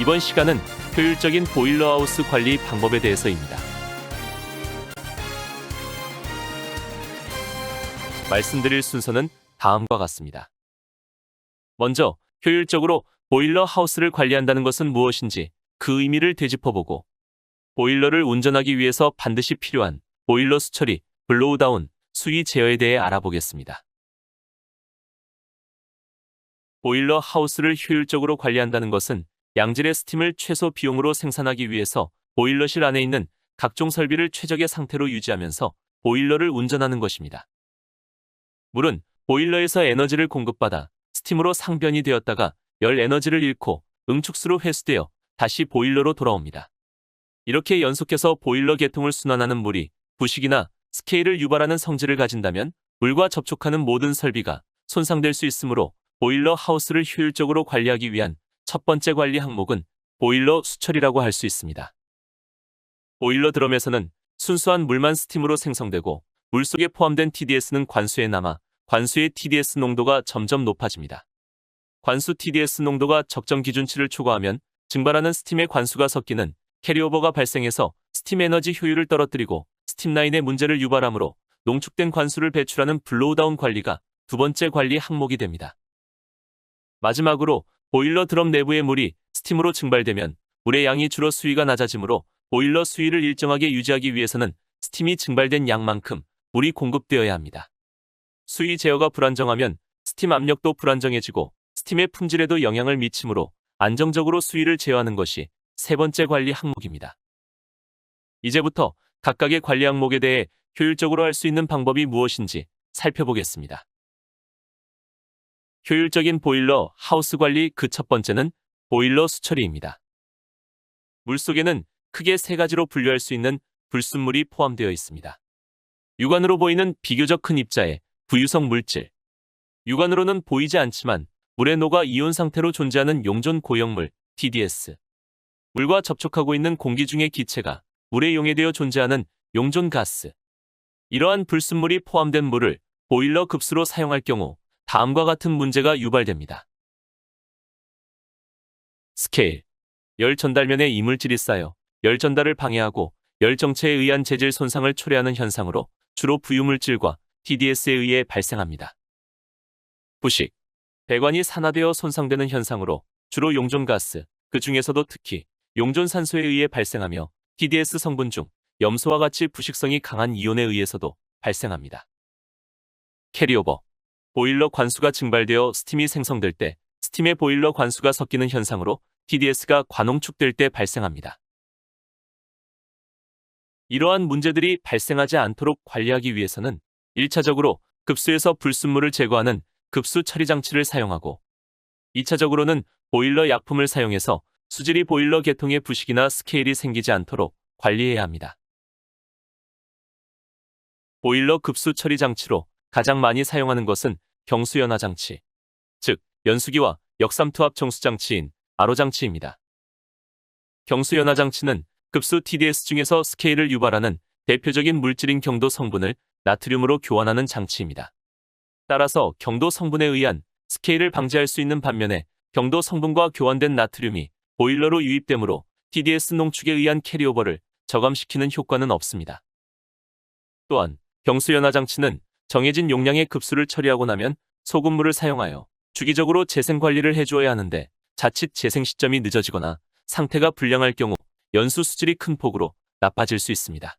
이번 시간은 효율적인 보일러하우스 관리 방법에 대해서입니다. 말씀드릴 순서는 다음과 같습니다. 먼저 효율적으로 보일러 하우스를 관리한다는 것은 무엇인지 그 의미를 되짚어보고 보일러를 운전하기 위해서 반드시 필요한 보일러 수처리, 블로우다운, 수위 제어에 대해 알아보겠습니다. 보일러 하우스를 효율적으로 관리한다는 것은 양질의 스팀을 최소 비용으로 생산하기 위해서 보일러실 안에 있는 각종 설비를 최적의 상태로 유지하면서 보일러를 운전하는 것입니다. 물은 보일러에서 에너지를 공급받아 스팀으로 상변이 되었다가 열 에너지를 잃고 응축수로 회수되어 다시 보일러로 돌아옵니다. 이렇게 연속해서 보일러 계통을 순환하는 물이 부식이나 스케일을 유발하는 성질을 가진다면 물과 접촉하는 모든 설비가 손상될 수 있으므로 보일러 하우스를 효율적으로 관리하기 위한 첫 번째 관리 항목은 보일러 수처리라고 할 수 있습니다. 보일러 드럼에서는 순수한 물만 스팀으로 생성되고 물 속에 포함된 TDS는 관수에 남아 관수의 TDS 농도가 점점 높아집니다. 관수 TDS 농도가 적정 기준치를 초과하면 증발하는 스팀의 관수가 섞이는 캐리오버가 발생해서 스팀 에너지 효율을 떨어뜨리고 스팀 라인의 문제를 유발하므로 농축된 관수를 배출하는 블로우다운 관리가 두 번째 관리 항목이 됩니다. 마지막으로 보일러 드럼 내부의 물이 스팀으로 증발되면 물의 양이 줄어 수위가 낮아지므로 보일러 수위를 일정하게 유지하기 위해서는 스팀이 증발된 양만큼 물이 공급되어야 합니다. 수위 제어가 불안정하면 스팀 압력도 불안정해지고 스팀의 품질에도 영향을 미치므로 안정적으로 수위를 제어하는 것이 세 번째 관리 항목입니다. 이제부터 각각의 관리 항목에 대해 효율적으로 할 수 있는 방법이 무엇인지 살펴보겠습니다. 효율적인 보일러 하우스 관리 그 첫 번째는 보일러 수처리입니다. 물속에는 크게 세 가지로 분류할 수 있는 불순물이 포함되어 있습니다. 육안으로 보이는 비교적 큰 입자의 부유성 물질. 육안으로는 보이지 않지만 물에 녹아 이온 상태로 존재하는 용존 고형물 TDS. 물과 접촉하고 있는 공기 중의 기체가 물에 용해되어 존재하는 용존 가스. 이러한 불순물이 포함된 물을 보일러 급수로 사용할 경우 다음과 같은 문제가 유발됩니다. 스케일. 열 전달면에 이물질이 쌓여 열 전달을 방해하고 열 정체에 의한 재질 손상을 초래하는 현상으로 주로 부유물질과 TDS에 의해 발생합니다. 부식. 배관이 산화되어 손상되는 현상으로 주로 용존가스, 그 중에서도 특히 용존산소에 의해 발생하며 TDS 성분 중 염소와 같이 부식성이 강한 이온에 의해서도 발생합니다. 캐리오버. 보일러 관수가 증발되어 스팀이 생성될 때 스팀의 보일러 관수가 섞이는 현상으로 TDS가 과농축될 때 발생합니다. 이러한 문제들이 발생하지 않도록 관리하기 위해서는 1차적으로 급수에서 불순물을 제거하는 급수 처리 장치를 사용하고 2차적으로는 보일러 약품을 사용해서 수질이 보일러 계통의 부식이나 스케일이 생기지 않도록 관리해야 합니다. 보일러 급수 처리 장치로 가장 많이 사용하는 것은 경수연화 장치, 즉 연수기와 역삼투합 정수 장치인 아로 장치입니다. 경수연화 장치는 급수 TDS 중에서 스케일을 유발하는 대표적인 물질인 경도 성분을 나트륨으로 교환하는 장치입니다. 따라서 경도 성분에 의한 스케일을 방지할 수 있는 반면에 경도 성분과 교환된 나트륨이 보일러로 유입되므로 TDS 농축에 의한 캐리오버를 저감시키는 효과는 없습니다. 또한 경수연화 장치는 정해진 용량의 급수를 처리하고 나면 소금물을 사용하여 주기적으로 재생 관리를 해주어야 하는데 자칫 재생 시점이 늦어지거나 상태가 불량할 경우 연수 수질이 큰 폭으로 나빠질 수 있습니다.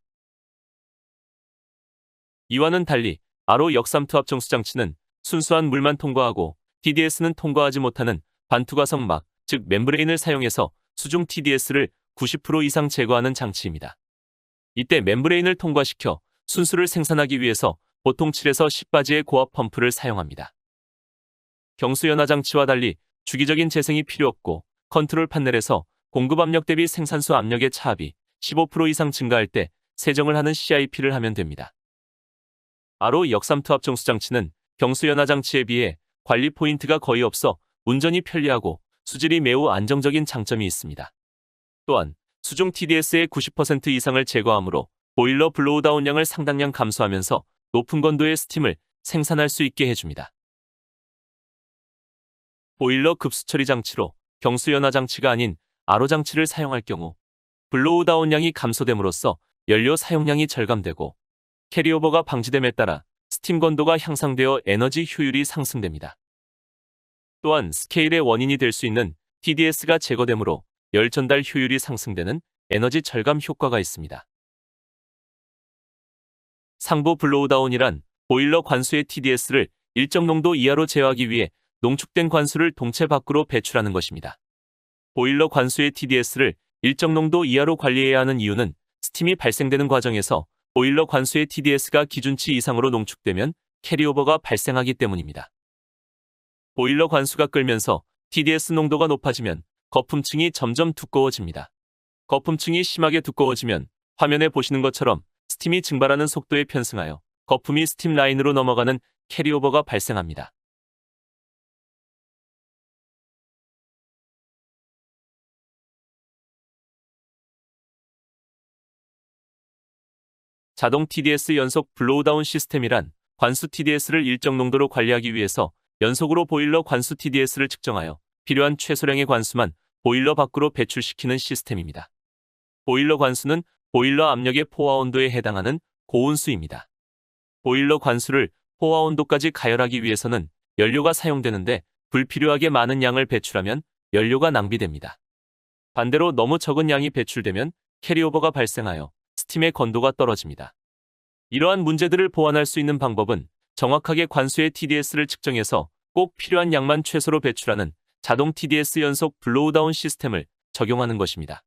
이와는 달리 아로 역삼투 합 정수 장치는 순수한 물만 통과하고 TDS는 통과하지 못하는 반투과성 막, 즉 멤브레인을 사용해서 수중 TDS를 90% 이상 제거하는 장치입니다. 이때 멤브레인을 통과시켜 순수를 생산하기 위해서 보통 7에서 10바지의 고압 펌프를 사용합니다. 경수연화 장치와 달리 주기적인 재생이 필요 없고 컨트롤 판넬에서 공급 압력 대비 생산수 압력의 차압이 15% 이상 증가할 때 세정을 하는 CIP를 하면 됩니다. 아로 역삼투합 정수 장치는 경수연화 장치에 비해 관리 포인트가 거의 없어 운전이 편리하고 수질이 매우 안정적인 장점이 있습니다. 또한 수중 TDS의 90% 이상을 제거하므로 보일러 블로우다운량을 상당량 감소하면서 높은 건도의 스팀을 생산할 수 있게 해줍니다. 보일러 급수 처리 장치로 경수연화 장치가 아닌 아로 장치를 사용할 경우 블로우다운 양이 감소됨으로써 연료 사용량이 절감되고 캐리오버가 방지됨에 따라 스팀 건도가 향상되어 에너지 효율이 상승됩니다. 또한 스케일의 원인이 될 수 있는 TDS가 제거되므로 열 전달 효율이 상승되는 에너지 절감 효과가 있습니다. 상부 블로우다운이란 보일러 관수의 TDS를 일정 농도 이하로 제어하기 위해 농축된 관수를 동체 밖으로 배출하는 것입니다. 보일러 관수의 TDS를 일정 농도 이하로 관리해야 하는 이유는 스팀이 발생되는 과정에서 보일러 관수의 TDS가 기준치 이상으로 농축되면 캐리오버가 발생하기 때문입니다. 보일러 관수가 끓면서 TDS 농도가 높아지면 거품층이 점점 두꺼워집니다. 거품층이 심하게 두꺼워지면 화면에 보시는 것처럼 스팀이 증발하는 속도에 편승하여 거품이 스팀 라인으로 넘어가는 캐리오버가 발생합니다. 자동 TDS 연속 블로우다운 시스템이란 관수 TDS를 일정 농도로 관리하기 위해서 연속으로 보일러 관수 TDS를 측정하여 필요한 최소량의 관수만 보일러 밖으로 배출시키는 시스템입니다. 보일러 관수는 보일러 압력의 포화 온도에 해당하는 고온수입니다. 보일러 관수를 포화 온도까지 가열하기 위해서는 연료가 사용되는데 불필요하게 많은 양을 배출하면 연료가 낭비됩니다. 반대로 너무 적은 양이 배출되면 캐리오버가 발생하여 스팀의 건도가 떨어집니다. 이러한 문제들을 보완할 수 있는 방법은 정확하게 관수의 TDS를 측정해서 꼭 필요한 양만 최소로 배출하는 자동 TDS 연속 블로우다운 시스템을 적용하는 것입니다.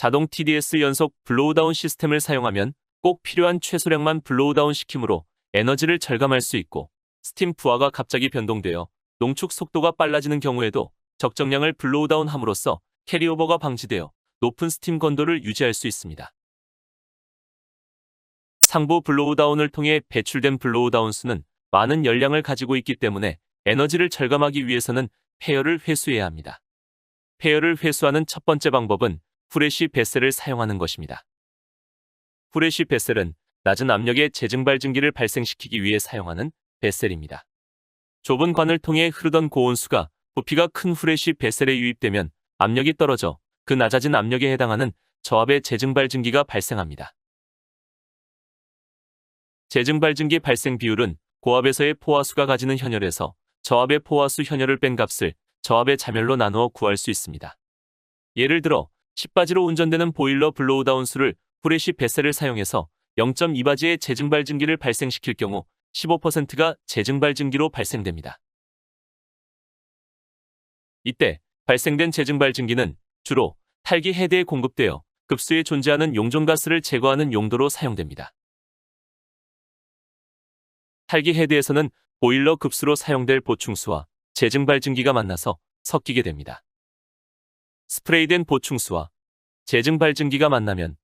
자동 TDS 연속 블로우다운 시스템을 사용하면 꼭 필요한 최소량만 블로우다운 시키므로 에너지를 절감할 수 있고 스팀 부하가 갑자기 변동되어 농축 속도가 빨라지는 경우에도 적정량을 블로우다운 함으로써 캐리오버가 방지되어 높은 스팀 건도를 유지할 수 있습니다. 상부 블로우다운을 통해 배출된 블로우다운 수는 많은 열량을 가지고 있기 때문에 에너지를 절감하기 위해서는 폐열을 회수해야 합니다. 폐열을 회수하는 첫 번째 방법은 후레쉬 베셀을 사용하는 것입니다. 후레쉬 베셀은 낮은 압력의 재증발증기를 발생시키기 위해 사용하는 베셀입니다. 좁은 관을 통해 흐르던 고온수가 부피가 큰 후레쉬 베셀에 유입되면 압력이 떨어져 그 낮아진 압력에 해당하는 저압의 재증발증기가 발생합니다. 재증발증기 발생 비율은 고압에서의 포화수가 가지는 현열에서 저압의 포화수 현열을 뺀 값을 저압의 자멸로 나누어 구할 수 있습니다. 예를 들어 10바지로 운전되는 보일러 블로우다운 수를 후레쉬 베셀을 사용해서 0.2바지의 재증발 증기를 발생시킬 경우 15%가 재증발 증기로 발생됩니다. 이때 발생된 재증발 증기는 주로 탈기 헤드에 공급되어 급수에 존재하는 용존가스를 제거하는 용도로 사용됩니다. 탈기 헤드에서는 보일러 급수로 사용될 보충수와 재증발 증기가 만나서 섞이게 됩니다. 스프레이된 보충수와 재증발증기가 만나면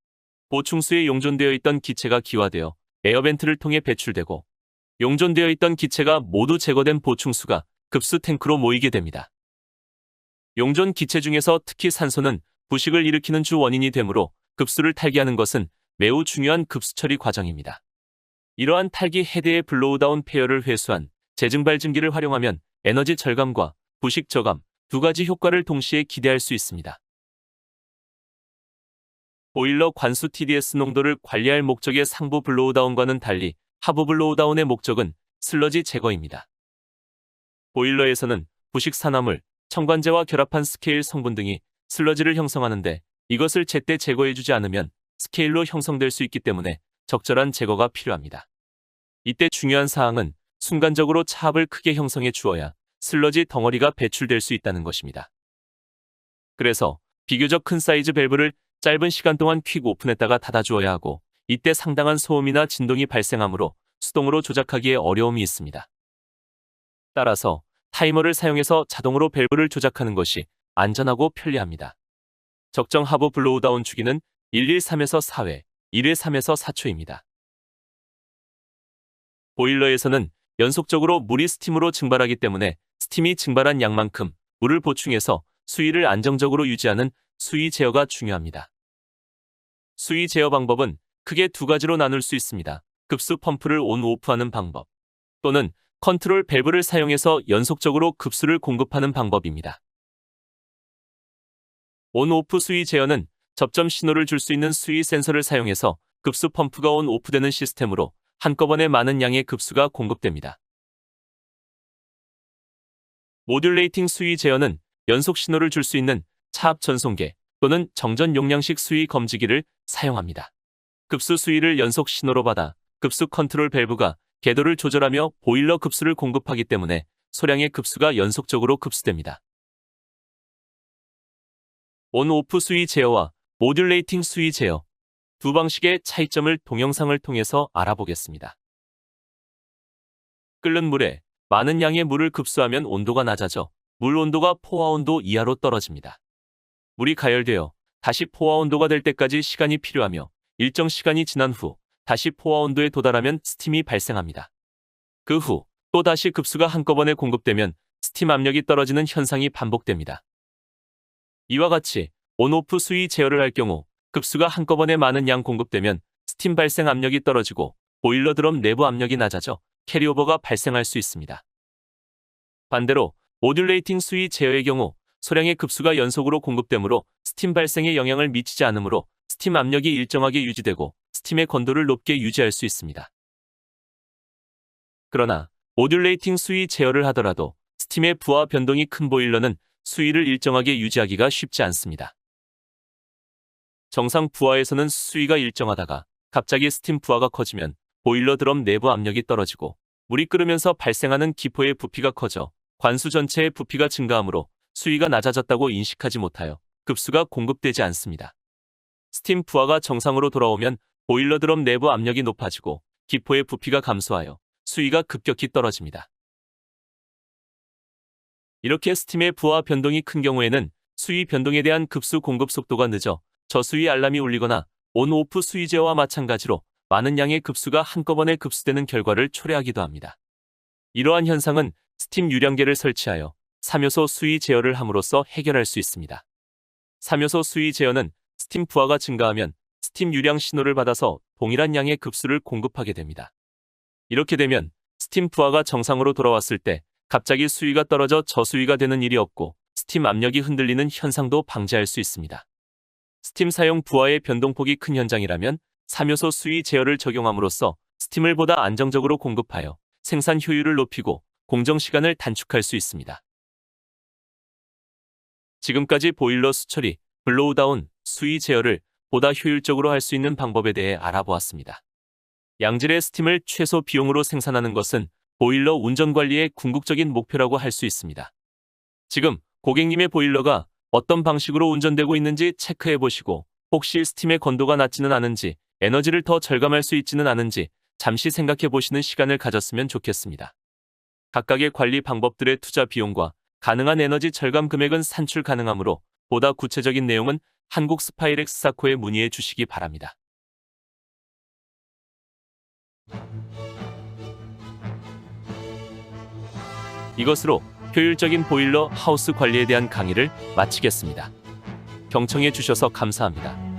보충수에 용존되어 있던 기체가 기화되어 에어벤트를 통해 배출되고 용존되어 있던 기체가 모두 제거된 보충수가 급수 탱크로 모이게 됩니다. 용존 기체 중에서 특히 산소는 부식을 일으키는 주 원인이 되므로 급수를 탈기하는 것은 매우 중요한 급수 처리 과정입니다. 이러한 탈기 헤드의 블로우다운 폐열을 회수한 재증발증기를 활용하면 에너지 절감과 부식 저감 두 가지 효과를 동시에 기대할 수 있습니다. 보일러 관수 TDS 농도를 관리할 목적의 상부 블로우다운과는 달리 하부 블로우다운의 목적은 슬러지 제거입니다. 보일러에서는 부식 산화물, 첨관제와 결합한 스케일 성분 등이 슬러지를 형성하는데 이것을 제때 제거해주지 않으면 스케일로 형성될 수 있기 때문에 적절한 제거가 필요합니다. 이때 중요한 사항은 순간적으로 차압을 크게 형성해 주어야 슬러지 덩어리가 배출될 수 있다는 것입니다. 그래서 비교적 큰 사이즈 밸브를 짧은 시간 동안 퀵 오픈했다가 닫아주어야 하고 이때 상당한 소음이나 진동이 발생하므로 수동으로 조작하기에 어려움이 있습니다. 따라서 타이머를 사용해서 자동으로 밸브를 조작하는 것이 안전하고 편리합니다. 적정 하부 블로우다운 주기는 113에서 4회, 1회 3에서 4초입니다. 보일러에서는 연속적으로 물이 스팀으로 증발하기 때문에 스팀이 증발한 양만큼 물을 보충해서 수위를 안정적으로 유지하는 수위 제어가 중요합니다. 수위 제어 방법은 크게 두 가지로 나눌 수 있습니다. 급수 펌프를 온 오프하는 방법 또는 컨트롤 밸브를 사용해서 연속적으로 급수를 공급하는 방법입니다. 온 오프 수위 제어는 접점 신호를 줄 수 있는 수위 센서를 사용해서 급수 펌프가 온 오프되는 시스템으로 한꺼번에 많은 양의 급수가 공급됩니다. 모듈레이팅 수위 제어는 연속 신호를 줄 수 있는 차압 전송계 또는 정전 용량식 수위 검지기를 사용합니다. 급수 수위를 연속 신호로 받아 급수 컨트롤 밸브가 궤도를 조절하며 보일러 급수를 공급하기 때문에 소량의 급수가 연속적으로 급수됩니다. 온오프 수위 제어와 모듈레이팅 수위 제어 두 방식의 차이점을 동영상을 통해서 알아보겠습니다. 끓는 물에 많은 양의 물을 급수하면 온도가 낮아져 물 온도가 포화 온도 이하로 떨어집니다. 물이 가열되어 다시 포화 온도가 될 때까지 시간이 필요하며 일정 시간이 지난 후 다시 포화 온도에 도달하면 스팀이 발생합니다. 그 후 또 다시 급수가 한꺼번에 공급되면 스팀 압력이 떨어지는 현상이 반복됩니다. 이와 같이 온오프 수위 제어를 할 경우 급수가 한꺼번에 많은 양 공급되면 스팀 발생 압력이 떨어지고 보일러 드럼 내부 압력이 낮아져 캐리오버가 발생할 수 있습니다. 반대로 모듈레이팅 수위 제어의 경우 소량의 급수가 연속으로 공급되므로 스팀 발생에 영향을 미치지 않으므로 스팀 압력이 일정하게 유지되고 스팀의 건도를 높게 유지할 수 있습니다. 그러나 모듈레이팅 수위 제어를 하더라도 스팀의 부하 변동이 큰 보일러는 수위를 일정하게 유지하기가 쉽지 않습니다. 정상 부하에서는 수위가 일정하다가 갑자기 스팀 부하가 커지면 보일러 드럼 내부 압력이 떨어지고 물이 끓으면서 발생하는 기포의 부피가 커져 관수 전체의 부피가 증가하므로 수위가 낮아졌다고 인식하지 못하여 급수가 공급되지 않습니다. 스팀 부하가 정상으로 돌아오면 보일러 드럼 내부 압력이 높아지고 기포의 부피가 감소하여 수위가 급격히 떨어집니다. 이렇게 스팀의 부하 변동이 큰 경우에는 수위 변동에 대한 급수 공급 속도가 늦어 저수위 알람이 울리거나 온오프 수위 제어와 마찬가지로 많은 양의 급수가 한꺼번에 급수되는 결과를 초래하기도 합니다. 이러한 현상은 스팀 유량계를 설치하여 3요소 수위 제어를 함으로써 해결할 수 있습니다. 3요소 수위 제어는 스팀 부하가 증가하면 스팀 유량 신호를 받아서 동일한 양의 급수를 공급하게 됩니다. 이렇게 되면 스팀 부하가 정상으로 돌아왔을 때 갑자기 수위가 떨어져 저수위가 되는 일이 없고 스팀 압력이 흔들리는 현상도 방지할 수 있습니다. 스팀 사용 부하의 변동폭이 큰 현장이라면 3요소 수위 제어를 적용함으로써 스팀을 보다 안정적으로 공급하여 생산 효율을 높이고 공정 시간을 단축할 수 있습니다. 지금까지 보일러 수처리, 블로우다운, 수위 제어를 보다 효율적으로 할 수 있는 방법에 대해 알아보았습니다. 양질의 스팀을 최소 비용으로 생산하는 것은 보일러 운전 관리의 궁극적인 목표라고 할 수 있습니다. 지금 고객님의 보일러가 어떤 방식으로 운전되고 있는지 체크해 보시고 혹시 스팀의 건도가 낮지는 않은지 에너지를 더 절감할 수 있지는 않은지 잠시 생각해 보시는 시간을 가졌으면 좋겠습니다. 각각의 관리 방법들의 투자 비용과 가능한 에너지 절감 금액은 산출 가능하므로 보다 구체적인 내용은 한국 스파이렉스 사코에 문의해 주시기 바랍니다. 이것으로 효율적인 보일러 하우스 관리에 대한 강의를 마치겠습니다. 경청해 주셔서 감사합니다.